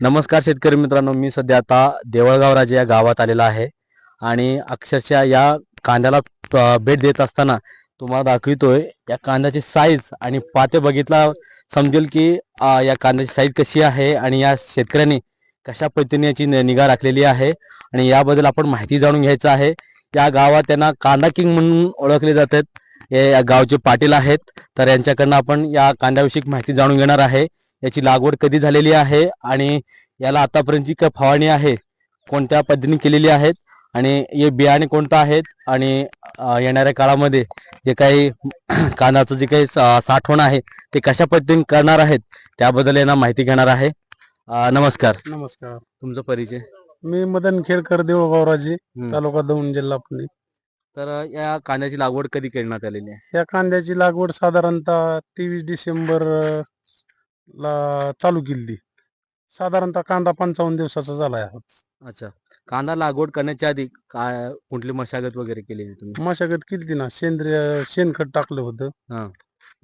नमस्कार शेतकरी मित्रांनो मी सध्या आता देवळगाव राजे या गावात आलेला आहे. आणि अक्षरशः या कांद्याला भेट देत असताना तुम्हाला दाखवितोय या कांद्याची साईज आणि पाते बघितला समजेल की या कांद्याची साईज कशी आहे आणि या शेतकऱ्यांनी कशा पद्धतीने याची नि- निगा राखलेली आहे आणि याबद्दल आपण माहिती जाणून घ्यायचं आहे. या गावात त्यांना कांदा किंग म्हणून ओळखले जातात. हे या गावचे पाटील आहेत. तर यांच्याकडनं आपण या कांद्याविषयी माहिती जाणून घेणार आहे. याची लागवड कधी झालेली आहे आणि याला आतापर्यंतची काय फवारणी आहे कोणत्या पद्धतीने केलेली आहेत आणि हे बियाणे कोणतं आहेत आणि येणाऱ्या काळामध्ये जे काही कांद्याचं जे काही साठवण आहे ते कशा पद्धतीने करणार आहेत त्याबद्दल यांना माहिती घेणार आहे. नमस्कार. नमस्कार. तुमचा परिचय? मी मदन खेडकर देऊळगावराजे हम्म. तालुका दौंड जिल्हा पुणे. तर या कांद्याची लागवड कधी करण्यात आलेली आहे? या कांद्याची लागवड साधारणतः तेवीस डिसेंबर ला चालू केली साधारणतः कांदा पंचावन्न दिवसाचा झाला आहे अच्छा. कांदा लागवड करण्याच्या आधी काय कुठली मशागत वगैरे केलेली तुम्ही? मशागत केली ना. सेंद्रिय शेणखत टाकलं होतं.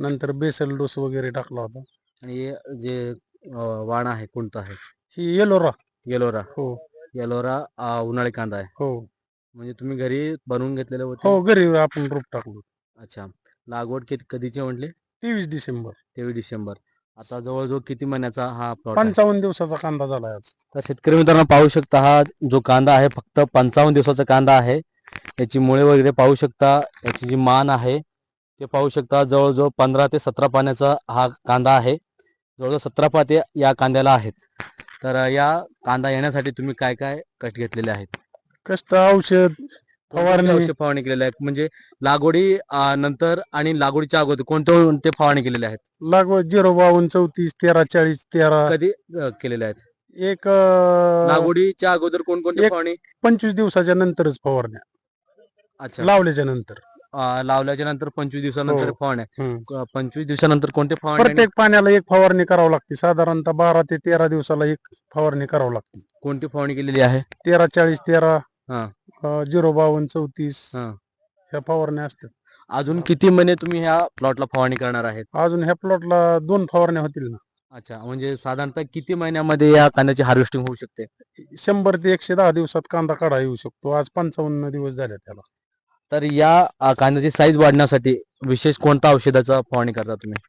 नंतर बेसल डोस वगैरे टाकला होता. आणि हे जे अ, वाण आहे कोणतं आहे? ही येलोरा येलोरा हो. येलोरा अ, उन्हाळी कांदा आहे. हो. म्हणजे तुम्ही घरी बनवून घेतलेले होते? हो घरी आपण रोप टाकलो. अच्छा. लागवड किती कधीची म्हटले? तेवीस डिसेंबर. तेवीस डिसेंबर. आता जवळजवळ किती महिन्याचा हा प्लॉट आहे? पंचावन्न दिवसाचा कांदा झाला आज. तर शेतकरी मित्रांनो पाहू शकता हा जो कांदा आहे फक्त पंचावन्न दिवसाचा कांदा आहे. याची मुळे वगैरे पाहू शकता याची जी मान आहे ते पाहू शकता जवळजवळ पंधरा ते सतरा पाण्याचा हा कांदा आहे. जवळजवळ सतरा पाते या कांद्याला आहेत. तर या कांदा येण्यासाठी तुम्ही काय काय कष्ट घेतलेले आहेत? कष्ट औषध फवारणी. औषध फवारणी केलेले आहेत? म्हणजे लागवडी अ, नंतर आणि लागवडीच्या अगोदर कोणते कोणते फवारणी केलेले आहेत? लागवड झिरो बावन्न चौतीस तेरा चाळीस तेरा. कधी अ, केलेले आहेत? एक अं, लागवडीच्या अगोदर कोणकोणते एक- फवारणी? पंचवीस दिवसाच्या नंतरच फवारण्या. अच्छा. लावल्याच्या नंतर. अ, लावल्याच्या नंतर पंचवीस दिवसानंतर हो. फवारण्या. हम्म. क- पंचवीस दिवसानंतर कोणते फवारणी आणि प्रत्येक पाण्याला एक फवारणी करावं लागते. साधारणतः बारा ते तेरा दिवसाला एक फवारणी करावं लागते. कोणती फवारणी केलेली आहे? तेरा चाळीस तेरा. हा. अं, झिरो बावन्न चौतीस हा. ह्या फवारण्या असतात. अजून किती महिने तुम्ही ह्या प्लॉटला फवारणी करणार आहेत? अजून ह्या प्लॉटला दोन फवारण्या होतील ना. अच्छा म्हणजे साधारणतः किती महिन्यामध्ये या कांद्याची हार्वेस्टिंग होऊ शकते? शंभर ते एकशे दहा दिवसात कांदा काढा येऊ शकतो. आज पंचावन्न दिवस झाले त्याला. तर या अ, कांद्याची साईज वाढण्यासाठी विशेष कोणता औषधाचा फवारणी करता तुम्ही?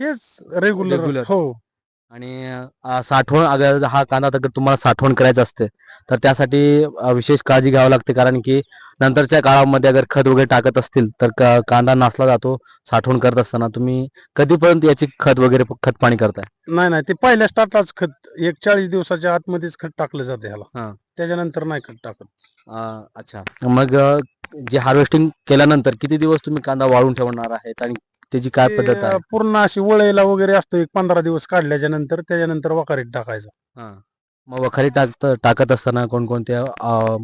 हेच रेग्युलर Regular. हो. आणि साठवण अगर हा कांदा अगर तुम्हाला साठवण करायचं असते तर त्यासाठी विशेष काळजी घ्यावी लागते. कारण की नंतरच्या काळामध्ये अगर खत वगैरे टाकत असतील तर क- कांदा नासला जातो साठवण करत असताना. तुम्ही कधीपर्यंत याची खत वगैरे खत पाणी करताय? नाही नाही. ते पहिल्या स्टार्टाच खत एक चाळीस दिवसाच्या आतमध्येच खत टाकलं जाते. ह्याला. त्याच्यानंतर नाही खत टाकत. अच्छा. मग जे हार्वेस्टिंग केल्यानंतर किती दिवस तुम्ही कांदा वाळून ठेवणार आहेत? आणि त्याची काय ते, पद्धत आहे पूर्ण अशी वळेला वगैरे असतो एक पंधरा दिवस काढल्याच्या नंतर त्याच्यानंतर वकारीत टाकायचा हा. मग वखारी टाकत टाकत असताना कोणकोणत्या अ,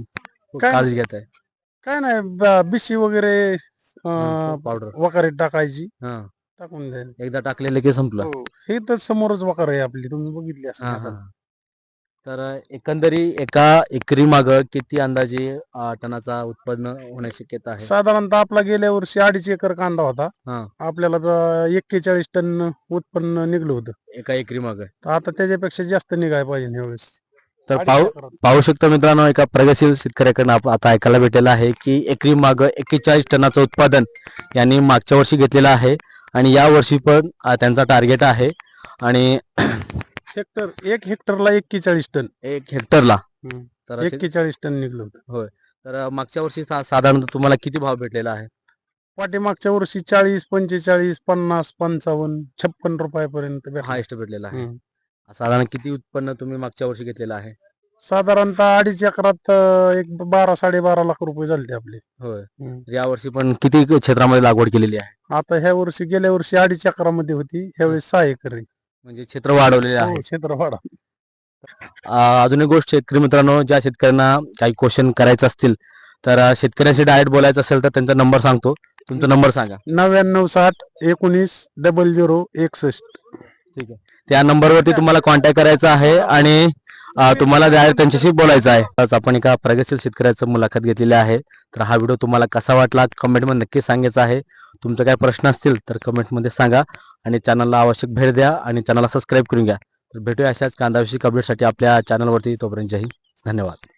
काय- काळजी घेत आहे काय नाही ब- बिशी वगैरे अं, पावडर वकारीत टाकायची हा टाकून द्यायला एकदा टाकलेले की संपलं हो. हे तर समोरच वकार आहे आपली तुम्ही बघितली हा, असेल हा. हा. तर एकंदरी एका एकरी माग किती अंदाजे अ, टनाचा उत्पन्न होण्याची शक्यता आहे? साधारणतः आपला गेल्या वर्षी अडीच एकर कांदा होता. हा. आपल्याला एक्केचाळीस टन उत्पन्न निघलं होतं. एका एकरी माग. तर आता त्याच्यापेक्षा जास्त निघाय पाहिजे ह्यावेळेस तर अडीच पाहू एकरात. पाहू शकतो मित्रांनो एका प्रगतशील शेतकऱ्याकडनं आप- आता ऐकायला भेटलेलं आहे की एकरी माग एक्केचाळीस टनाचं उत्पादन यांनी मागच्या वर्षी घेतलेलं आहे. आणि या वर्षी पण अ, त्यांचा टार्गेट आहे. आणि हेक्टर एक हेक्टरला एक्केचाळीस टन. एक हेक्टरला? हम्म. तर असे- एक्केचाळीस टन निघलं होतं. तर मागच्या वर्षी सा- साधारणतः तुम्हाला किती भाव भेटलेला आहे? पाठीमागच्या वर्षी चाळीस पंचेचाळीस पन्नास पंचावन्न छप्पन रुपयापर्यंत भेटलं. हायस्ट भेटलेला आहे. हम्म. साधारण किती उत्पन्न तुम्ही मागच्या वर्षी घेतलेलं आहे? साधारणतः अडीच एकरात अं, एक बारा साडेबारा लाख रुपये झाले आपले. होय. हम्म. या वर्षी पण किती क्षेत्रामध्ये लागवड केलेली आहे? आता ह्या वर्षी गेल्या वर्षी अडीच एकरामध्ये होती. ह्यावेळेस सहा एकर आहे. म्हणजे क्षेत्र वाढवलेले आहे हो, क्षेत्र वाढा. अं, अजून एक गोष्ट शेतकरी मित्रांनो ज्या शेतकऱ्यांना काही क्वेश्चन करायचे असतील तर अं, शेतकऱ्यांशी डायरेक्ट बोलायचं असेल तर त्यांचा नंबर सांगतो. तुमचा नंबर सांगा. नव्याण्णव साठ एकोणीस डबल झिरो एकसष्ट. त्या नंबरवरती तुम्हाला कॉन्टॅक्ट करायचा आहे आणि अं, तुम्हाला डायरेक्ट त्यांच्याशी बोलायचं आहे. आज आपण एका प्रगतशील शेतकऱ्याचं मुलाखत घेतलेली आहे. तर हा व्हिडिओ तुम्हाला कसा वाटला कमेंटमध्ये नक्की सांगायचा आहे. तुमचे काय प्रश्न असतील तर कमेंटमध्ये सांगा आणि चॅनलला आवश्यक भेट द्या आणि चॅनलला सबस्क्राईब करून घ्या. तर भेटूया अशाच कांदाविषयी अपडेटसाठी आपल्या चॅनलवरती तोपर्यंत धन्यवाद.